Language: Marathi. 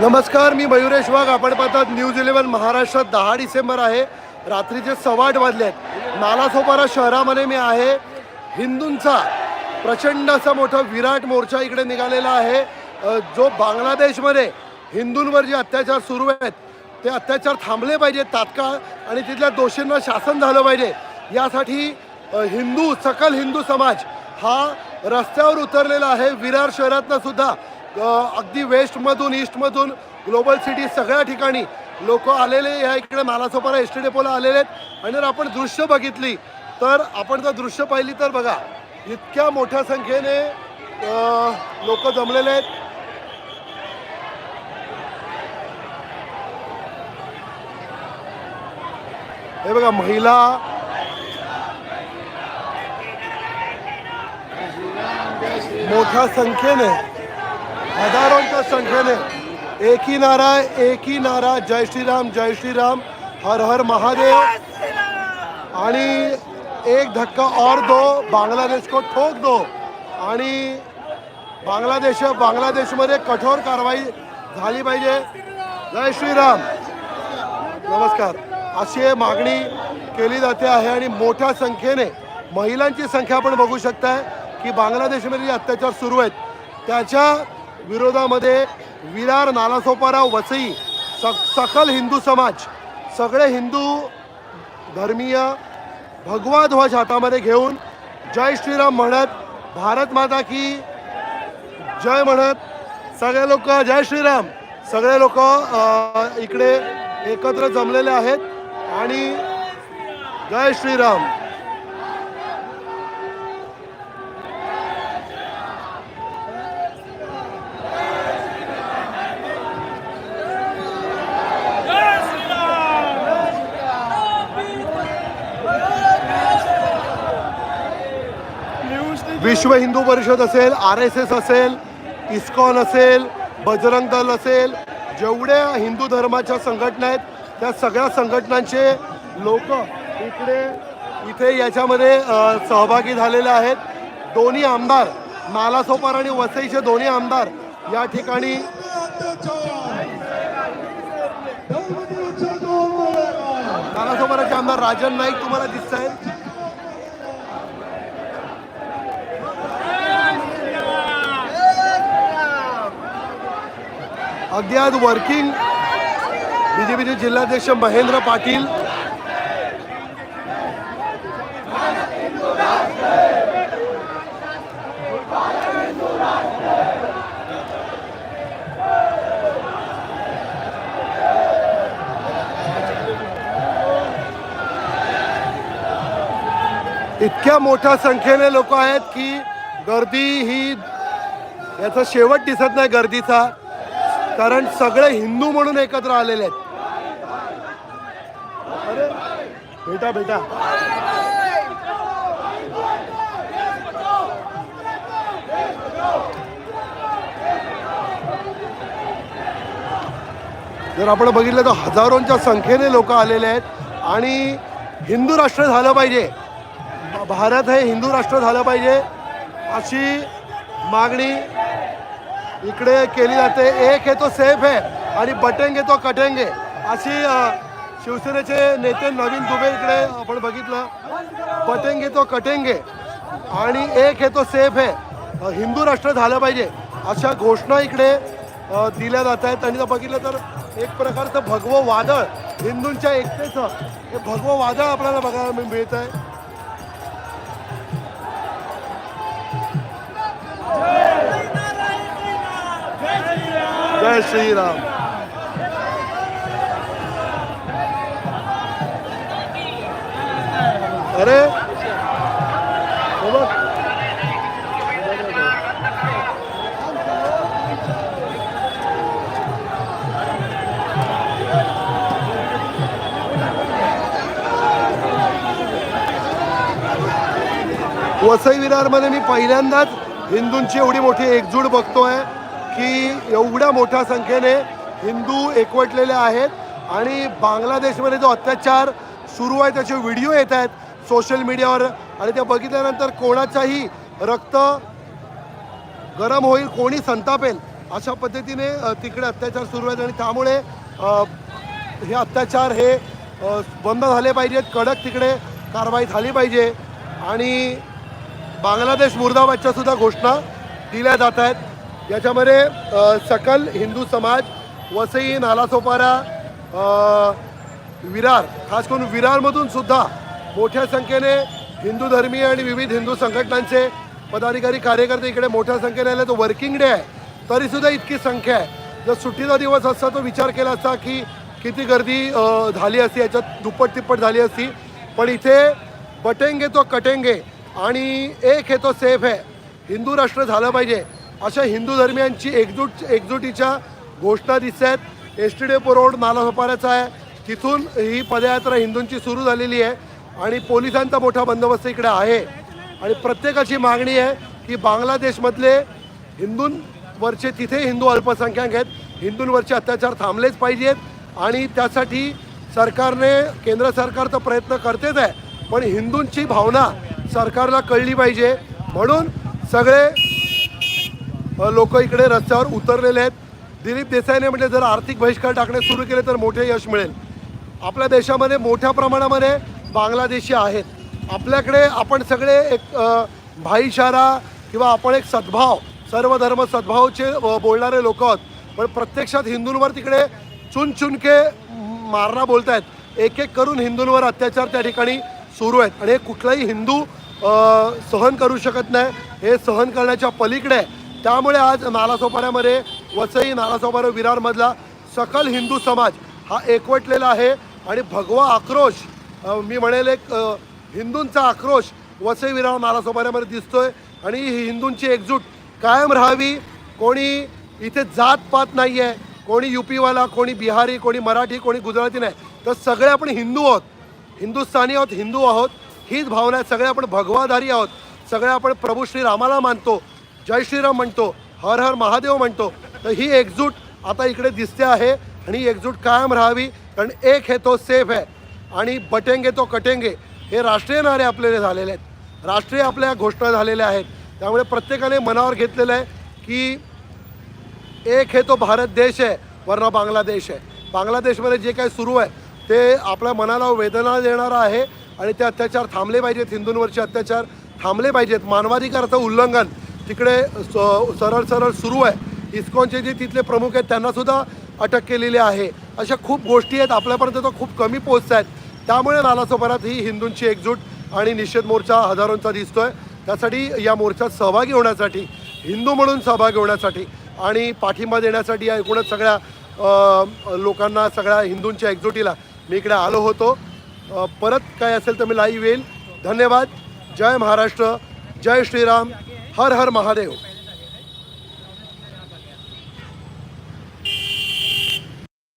नमस्कार मी मयुरेश वाघ. आपण पाहतात न्यूज इलेव्हन महाराष्ट्रात दहा डिसेंबर आहे. रात्रीचे सव्वा आठ वाजले आहेत नालासोपारा शहरामध्ये मी आहे. हिंदूंचा प्रचंड असा मोठा विराट मोर्चा इकडे निघालेला आहे. जो बांगलादेशमध्ये हिंदूंवर जे अत्याचार सुरू आहेत ते अत्याचार थांबले पाहिजेत तात्काळ आणि तिथल्या दोषींना शासन झालं पाहिजे. यासाठी हिंदू सकल हिंदू समाज हा रस्त्यावर उतरलेला आहे. विरार शहरातनं सुद्धा अगदी वेस्टमधून ईस्टमधून ग्लोबल सिटी सगळ्या ठिकाणी लोक आलेले या इकडे नालासोपारा एस टी डेपोला आलेले आहेत. आणि जर आपण दृश्य बघितली तर आपण जर दृश्य पाहिली तर बघा इतक्या मोठ्या संख्येने लोक जमलेले आहेत. हे बघा महिला मोठ्या संख्येने हजारोंच्या संख्येने. एकी नारा एकी नारा. जय श्रीराम जय श्रीराम. हर हर महादेव. आणि एक धक्का और दो. बांगलादेश को ठोक दो. आणि बांगलादेश बांगलादेशमध्ये कठोर कारवाई झाली पाहिजे. जय श्रीराम. नमस्कार. अशी मागणी केली जाते आहे आणि मोठ्या संख्येने महिलांची संख्या आपण बघू शकताय की बांगलादेशमध्ये जे अत्याचार सुरू आहेत त्याच्या विरोधामध्ये विरार नालासोपारा वसई सक सकल हिंदू समाज सगळे हिंदू धर्मीय भगवा ध्वज हातामध्ये घेऊन जय श्रीराम म्हणत भारत माता की जय म्हणत सगळे लोक जय श्रीराम. सगळे लोक इकडे एकत्र जमलेले आहेत आणि जय श्रीराम. विश्व हिंदू परिषद असेल आर एस एस असेल इस्कॉन असेल बजरंग दल असेल जेवढ्या हिंदू धर्माच्या संघटना आहेत त्या सगळ्या संघटनांचे लोक इकडे इथे याच्यामध्ये सहभागी झालेले आहेत. दोन्ही आमदार नालासोपार आणि वसईचे दोन्ही आमदार या ठिकाणी नालासोपाराचे आमदार राजन नाईक तुम्हाला दिसत आहेत अगदी आज वर्किंग बीजेपीचे जिल्हाध्यक्ष महेंद्र पाटील. इतक्या मोठ्या संख्येने लोक आहेत की गर्दी ही याचा शेवट दिसत नाही गर्दीचा. कारण सगळे हिंदू म्हणून एकत्र आलेले आहेत. अरे, भेटा भेटा. जर आपण बघितलं तर हजारोंच्या संख्येने लोक आलेले आहेत आणि हिंदू राष्ट्र झालं पाहिजे. भारत हे हिंदू राष्ट्र झालं पाहिजे अशी मागणी इकडे केली जाते. एक हे तो सेफ आहे आणि बटेंगे तो कटेंगे. अशी शिवसेनेचे नेते नवीन दुबे इकडे आपण बघितलं. बटेंगे तो कटेंगे. आणि एक हे तो सेफ आहे. हिंदू राष्ट्र झालं पाहिजे. अशा घोषणा इकडे दिल्या जात आहेत. आणि जर बघितलं तर एक प्रकारचं भगवं वादळ हिंदूंच्या एकतेचं. हे भगवं वादळ आपल्याला बघायला मिळत आहे. जय श्रीराम. अरे. वसई विरारमध्ये मी पहिल्यांदाच हिंदूंची एवढी मोठी एकजूट बघतोय. की एवढ्या मोठ्या संख्येने हिंदू एकवटलेले आहेत आणि बांगलादेशमध्ये जो अत्याचार सुरू आहे त्याचे व्हिडिओ येत आहेत सोशल मीडियावर आणि त्या बघितल्यानंतर कोणाचाही रक्त गरम होईल कोणी संतापेल अशा पद्धतीने तिकडे अत्याचार सुरू आहेत. आणि त्यामुळे हे अत्याचार हे बंद झाले पाहिजेत. कडक तिकडे कारवाई झाली पाहिजे. आणि बांगलादेश मुर्दाबादच्या सुद्धा घोषणा दिल्या जात आहेत. याच्यामध्ये सकल हिंदू समाज वसई नालासोपारा विरार खास करून विरारमधून सुद्धा मोठ्या संख्येने हिंदू धर्मीय आणि विविध हिंदू संघटनांचे पदाधिकारी कार्यकर्ते इकडे मोठ्या संख्येने आले. तो वर्किंग डे आहे. तरीसुद्धा इतकी संख्या आहे. जर सुट्टीचा दिवस असता तो विचार केला असता की किती गर्दी झाली असती याच्यात दुप्पट तिप्पट झाली असती. पण इथे बटेंगे तो कटेंगे आणि एक हे तो सेफ आहे. हिंदू राष्ट्र झालं पाहिजे. अशा हिंदू धर्मियांची एकजूट एकजुटीच्या घोषणा दिसत आहेत. एस टी डेपो रोड नालासोपाऱ्याचा आहे. तिथून ही पदयात्रा हिंदूंची सुरू झालेली आहे आणि पोलिसांचा मोठा बंदोबस्त इकडे आहे. आणि प्रत्येकाची मागणी आहे की बांगलादेशमधले हिंदूंवरचे तिथे हिंदू अल्पसंख्याक आहेत. हिंदूंवरचे अत्याचार थांबलेच पाहिजेत आणि त्यासाठी सरकारने केंद्र सरकार तर प्रयत्न करतेच आहे पण हिंदूंची भावना सरकारला कळली पाहिजे. म्हणून सगळे लोक इकडे रस्त्यावर उतरलेले आहेत. दिलीप देसाईने म्हटले जर आर्थिक बहिष्कार टाकणे सुरू केले तर मोठे यश मिळेल. आपल्या देशामध्ये मोठ्या प्रमाणामध्ये बांगलादेशी आहेत. आपल्याकडे आपण सगळे एक भाईशारा भाईचारा किंवा आपण एक सद्भाव सर्व धर्म सद्भावचे बोलणारे लोक आहोत. पण प्रत्यक्षात हिंदूंवर तिकडे चुनचुनके मारणा बोलत आहेत एक एक करून हिंदूंवर अत्याचार त्या ठिकाणी सुरू आहेत. आणि हे कुठलाही हिंदू सहन करू शकत नाही. हे सहन करण्याच्या पलीकडे आहे त्यामुळे आज नालासोपाऱ्यामध्ये वसई नालासोपारा विरारमधला सकल हिंदू समाज हा एकवटलेला आहे आणि भगवा आक्रोश मी म्हणेल एक हिंदूंचा आक्रोश वसई विरार नालासोपाऱ्यामध्ये दिसतोय आणि ही हिंदूंची एकजूट कायम राहावी. कोणी इथे जात पात नाही आहे कोणी युपीवाला कोणी बिहारी कोणी मराठी कोणी गुजराती नाही. तर सगळे आपण हिंदू आहोत. हिंदुस्थानी आहोत हिंदू आहोत. हीच भावना आहे. सगळे आपण भगवाधारी आहोत. सगळे आपण प्रभू श्रीरामाला मानतो. जय श्रीराम म्हणतो हर हर महादेव म्हणतो तर ही एकजूट आता इकडे दिसते आहे आणि ही एकजूट कायम राहावी कारण एक हे तो सेफ आहे आणि बटेंगे तो कटेंगे हे राष्ट्रीय नारे आपल्याला झालेले आहेत. राष्ट्रीय आपल्या घोषणा झालेल्या आहेत. त्यामुळे प्रत्येकाने मनावर घेतलेलं आहे की एक हे तो भारत देश आहे वरना बांगलादेश आहे. बांगलादेशमध्ये जे काही सुरू आहे ते आपल्या मनाला वेदना देणारं आहे आणि ते अत्याचार थांबले पाहिजेत हिंदूंवरचे अत्याचार थांबले पाहिजेत. मानवाधिकाराचं उल्लंघन तिकडे स- सरळ सरळ सुरू आहे. इस्कॉनचे जे तिथले प्रमुख आहेत त्यांनासुद्धा अटक केलेली आहे. अशा खूप गोष्टी आहेत आपल्यापर्यंत तर खूप कमी पोहोचत आहेत. त्यामुळे नालासोपारात ही हिंदूंची एकजूट आणि निषेध मोर्चा हजारोंचा दिसतोय. त्यासाठी या मोर्चात सहभागी होण्यासाठी हिंदू म्हणून सहभागी होण्यासाठी आणि पाठिंबा देण्यासाठी या एकूणच सगळ्या लोकांना सगळ्या हिंदूंच्या एकजुटीला मी इकडे आलो होतो. परत काय असेल तर मी लाईव्ह येईल. धन्यवाद. जय महाराष्ट्र. जय श्रीराम. हर हर महादेव।